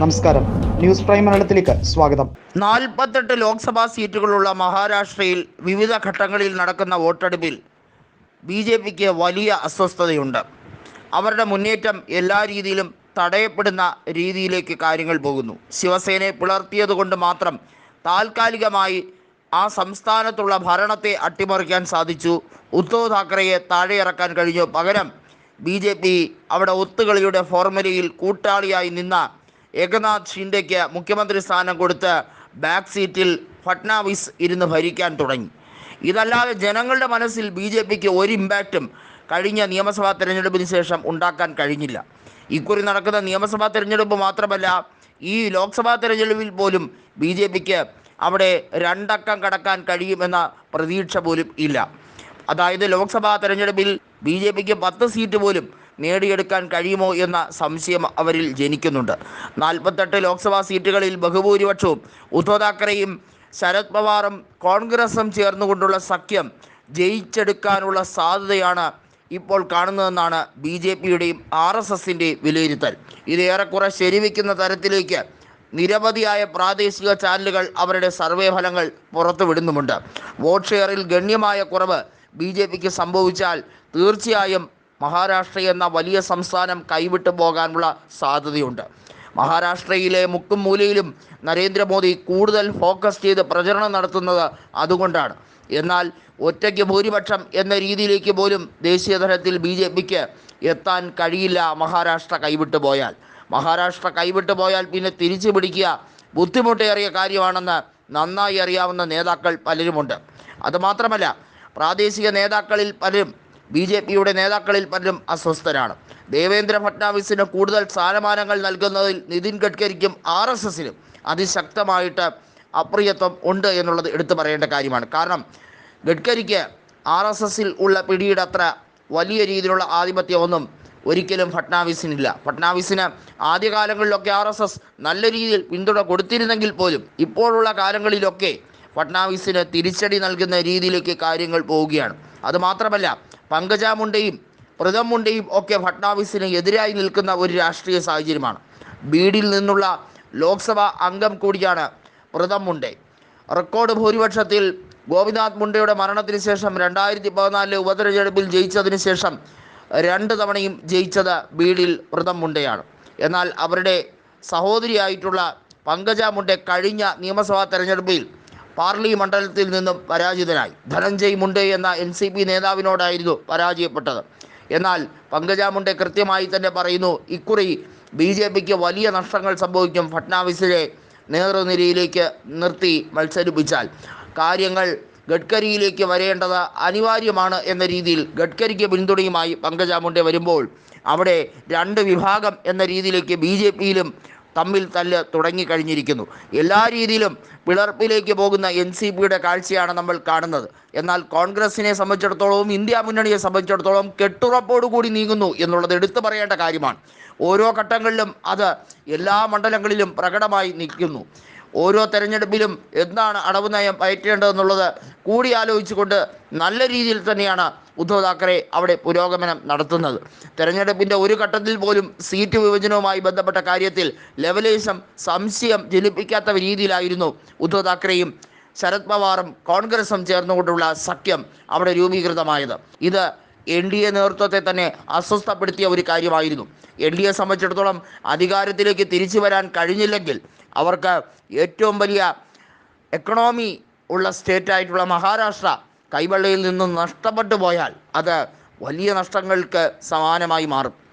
നമസ്കാരം. News prime മലയാളത്തിലേക്ക് സ്വാഗതം. നാൽപ്പത്തെട്ട് ലോക്സഭാ സീറ്റുകളുള്ള മഹാരാഷ്ട്രയിൽ വിവിധ ഘട്ടങ്ങളിൽ നടക്കുന്ന വോട്ടെടുപ്പിൽ ബി ജെ പിക്ക് വലിയ അസ്വസ്ഥതയുണ്ട്. അവരുടെ മുന്നേറ്റം എല്ലാ രീതിയിലും തടയപ്പെടുന്ന രീതിയിലേക്ക് കാര്യങ്ങൾ പോകുന്നു. ശിവസേനയെ പിളർത്തിയതുകൊണ്ട് മാത്രം താൽക്കാലികമായി ആ സംസ്ഥാനത്തുള്ള ഭരണത്തെ അട്ടിമറിക്കാൻ സാധിച്ചു. ഉദ്ധവ് താക്കറെയെ താഴെയിറക്കാൻ കഴിഞ്ഞു. പകരം ബി ജെ പി അവിടെ ഒത്തുകളിയുടെ ഫോർമുലയിൽ കൂട്ടാളിയായി നിന്ന ഏകനാഥ് ഷിൻഡെക്ക് മുഖ്യമന്ത്രി സ്ഥാനം കൊടുത്ത് ബാക്ക് സീറ്റിൽ ഫട്നാവിസ് ഇരുന്ന് ഭരിക്കാൻ തുടങ്ങി. ഇതല്ലാതെ ജനങ്ങളുടെ മനസ്സിൽ ബി ജെ പിക്ക് ഒരു ഇമ്പാക്റ്റും കഴിഞ്ഞ നിയമസഭാ തെരഞ്ഞെടുപ്പിന് ശേഷം ഉണ്ടാക്കാൻ കഴിഞ്ഞില്ല. ഇക്കുറി നടക്കുന്ന നിയമസഭാ തെരഞ്ഞെടുപ്പ് മാത്രമല്ല ഈ ലോക്സഭാ തെരഞ്ഞെടുപ്പിൽ പോലും ബി ജെ പിക്ക് അവിടെ രണ്ടക്കം കടക്കാൻ കഴിയുമെന്ന പ്രതീക്ഷ പോലും ഇല്ല. അതായത് ലോക്സഭാ തെരഞ്ഞെടുപ്പിൽ ബി ജെ പിക്ക് പത്ത് സീറ്റ് പോലും നേടിയെടുക്കാൻ കഴിയുമോ എന്ന സംശയം അവരിൽ ജനിക്കുന്നുണ്ട്. നാൽപ്പത്തെട്ട് ലോക്സഭാ സീറ്റുകളിൽ ബഹുഭൂരിപക്ഷവും ഉദ്ധവ് താക്കറെയും ശരത് പവാറും കോൺഗ്രസും ചേർന്നുകൊണ്ടുള്ള സഖ്യം ജയിച്ചെടുക്കാനുള്ള സാധ്യതയാണ് ഇപ്പോൾ കാണുന്നതെന്നാണ് ബി ജെ പിയുടെയും ആർ എസ് എസിന്റെയും വിലയിരുത്തൽ. ഇത് ഏറെക്കുറെ ശരിവെക്കുന്ന തരത്തിലേക്ക് നിരവധിയായ പ്രാദേശിക ചാനലുകൾ അവരുടെ സർവേ ഫലങ്ങൾ പുറത്തുവിടുന്നുമുണ്ട്. വോട്ട് ഷെയറിൽ ഗണ്യമായ കുറവ് ബി ജെ പിക്ക് സംഭവിച്ചാൽ തീർച്ചയായും മഹാരാഷ്ട്ര എന്ന വലിയ സംസ്ഥാനം കൈവിട്ടു പോകാനുള്ള സാധ്യതയുണ്ട്. മഹാരാഷ്ട്രയിലെ മുക്കും മൂലയിലും നരേന്ദ്രമോദി കൂടുതൽ ഫോക്കസ് ചെയ്ത് പ്രചരണം നടത്തുന്നത് അതുകൊണ്ടാണ്. എന്നാൽ ഒറ്റയ്ക്ക് ഭൂരിപക്ഷം എന്ന രീതിയിലേക്ക് പോലും ദേശീയ തലത്തിൽ ബി ജെ പിക്ക് എത്താൻ കഴിയില്ല മഹാരാഷ്ട്ര കൈവിട്ടു പോയാൽ. മഹാരാഷ്ട്ര കൈവിട്ടു പോയാൽ പിന്നെ തിരിച്ചു പിടിക്കുക ബുദ്ധിമുട്ടേറിയ കാര്യമാണെന്ന് നന്നായി അറിയാവുന്ന നേതാക്കൾ പലരുമുണ്ട്. അതുമാത്രമല്ല പ്രാദേശിക നേതാക്കളിൽ പലരും ബി ജെ പിയുടെ നേതാക്കളിൽ പലരും അസ്വസ്ഥരാണ്. ദേവേന്ദ്ര ഫട്നാവിസിന് കൂടുതൽ സ്ഥാനമാനങ്ങൾ നൽകുന്നതിൽ നിതിൻ ഗഡ്കരിക്കും ആർ എസ് എസിനും അതിശക്തമായിട്ട് അപ്രിയത്വം ഉണ്ട് എന്നുള്ളത് എടുത്തു പറയേണ്ട കാര്യമാണ്. കാരണം ഗഡ്കരിക്ക് ആർ എസ് എസിൽ ഉള്ള പിടിയുടെ അത്ര വലിയ രീതിയിലുള്ള ആധിപത്യമൊന്നും ഒരിക്കലും ഫട്നാവിസിനില്ല. ഫട്നാവിസിന് ആദ്യകാലങ്ങളിലൊക്കെ ആർ എസ് എസ് നല്ല രീതിയിൽ പിന്തുണ കൊടുത്തിരുന്നെങ്കിൽ പോലും ഇപ്പോഴുള്ള കാലങ്ങളിലൊക്കെ ഫട്നാവിസിന് തിരിച്ചടി നൽകുന്ന രീതിയിലേക്ക് കാര്യങ്ങൾ പോവുകയാണ്. അതുമാത്രമല്ല പങ്കജ മുണ്ടയും മുണ്ടയും ഒക്കെ ഫട്നാവിസിന് എതിരായി നിൽക്കുന്ന ഒരു രാഷ്ട്രീയ സാഹചര്യമാണ്. ബീഡിൽ നിന്നുള്ള ലോക്സഭാ അംഗം കൂടിയാണ് പ്രഥം മുണ്ടെ റെക്കോർഡ് ഭൂരിപക്ഷത്തിൽ ഗോപിനാഥ് മുണ്ടയുടെ മരണത്തിന് ശേഷം രണ്ടായിരത്തി പതിനാലിലെ ഉപതെരഞ്ഞെടുപ്പിൽ ജയിച്ചതിന് ശേഷം രണ്ട് തവണയും ജയിച്ചത് ബീഡിൽ പ്രഥം മുണ്ടയാണ് എന്നാൽ അവരുടെ സഹോദരിയായിട്ടുള്ള പങ്കജ മുണ്ടെ കഴിഞ്ഞ നിയമസഭാ തെരഞ്ഞെടുപ്പിൽ പാർലി മണ്ഡലത്തിൽ നിന്നും പരാജിതനായി. ധനഞ്ജയ് മുണ്ടെ എന്ന എൻ സി പി നേതാവിനോടായിരുന്നു പരാജയപ്പെട്ടത്. എന്നാൽ പങ്കജ മുണ്ടെ കൃത്യമായി തന്നെ പറയുന്നു ഇക്കുറി ബി ജെ പിക്ക് വലിയ നഷ്ടങ്ങൾ സംഭവിക്കും. ഫട്നാവിസിലെ നേതൃനിരയിലേക്ക് നിർത്തി മത്സരിപ്പിച്ചാൽ കാര്യങ്ങൾ ഗഡ്കരിയിലേക്ക് വരേണ്ടത് അനിവാര്യമാണ് എന്ന രീതിയിൽ ഗഡ്കരിക്ക് പിന്തുണയുമായി പങ്കജ മുണ്ടെ വരുമ്പോൾ അവിടെ രണ്ട് വിഭാഗം എന്ന രീതിയിലേക്ക് ബി ജെ പിയിലും തമ്മിൽ തല്ല് തുടങ്ങിക്കഴിഞ്ഞിരിക്കുന്നു. എല്ലാ രീതിയിലും പിളർപ്പിലേക്ക് പോകുന്ന എൻ സി പിയുടെ കാഴ്ചയാണ് നമ്മൾ കാണുന്നത്. എന്നാൽ കോൺഗ്രസിനെ സംബന്ധിച്ചിടത്തോളവും ഇന്ത്യ മുന്നണിയെ സംബന്ധിച്ചിടത്തോളം കെട്ടുറപ്പോടുകൂടി നീങ്ങുന്നു എന്നുള്ളത് എടുത്തു പറയേണ്ട കാര്യമാണ്. ഓരോ ഘട്ടങ്ങളിലും അത് എല്ലാ മണ്ഡലങ്ങളിലും പ്രകടമായി നിൽക്കുന്നു. ഓരോ തെരഞ്ഞെടുപ്പിലും എന്താണ് അടവ് നയം പയറ്റേണ്ടതെന്നുള്ളത് കൂടി ആലോചിച്ചുകൊണ്ട് നല്ല രീതിയിൽ തന്നെയാണ് ഉദ്ധവ് താക്കറെ അവിടെ പുരോഗമനം നടത്തുന്നത്. തെരഞ്ഞെടുപ്പിന്റെ ഒരു ഘട്ടത്തിൽ പോലും സീറ്റ് വിഭജനവുമായി ബന്ധപ്പെട്ട കാര്യത്തിൽ ലെവലേശം സംശയം ജനിപ്പിക്കാത്ത രീതിയിലായിരുന്നു ഉദ്ധവ് താക്കറെയും ശരത് പവാറും കോൺഗ്രസും ചേർന്നുകൊണ്ടുള്ള സഖ്യം അവിടെ രൂപീകൃതമായത്. ഇത് എൻ ഡി എ നേതൃത്വത്തെ തന്നെ അസ്വസ്ഥപ്പെടുത്തിയ ഒരു കാര്യമായിരുന്നു. എൻ ഡി എ സംബന്ധിച്ചിടത്തോളം അധികാരത്തിലേക്ക് തിരിച്ചു വരാൻ കഴിഞ്ഞില്ലെങ്കിൽ അവർക്ക് ഏറ്റവും വലിയ എക്കണോമി ഉള്ള സ്റ്റേറ്റായിട്ടുള്ള മഹാരാഷ്ട്ര കൈവെള്ളയിൽ നിന്നും നഷ്ടപ്പെട്ടു പോയാൽ അത് വലിയ നഷ്ടങ്ങൾക്ക് സമാനമായി മാറും.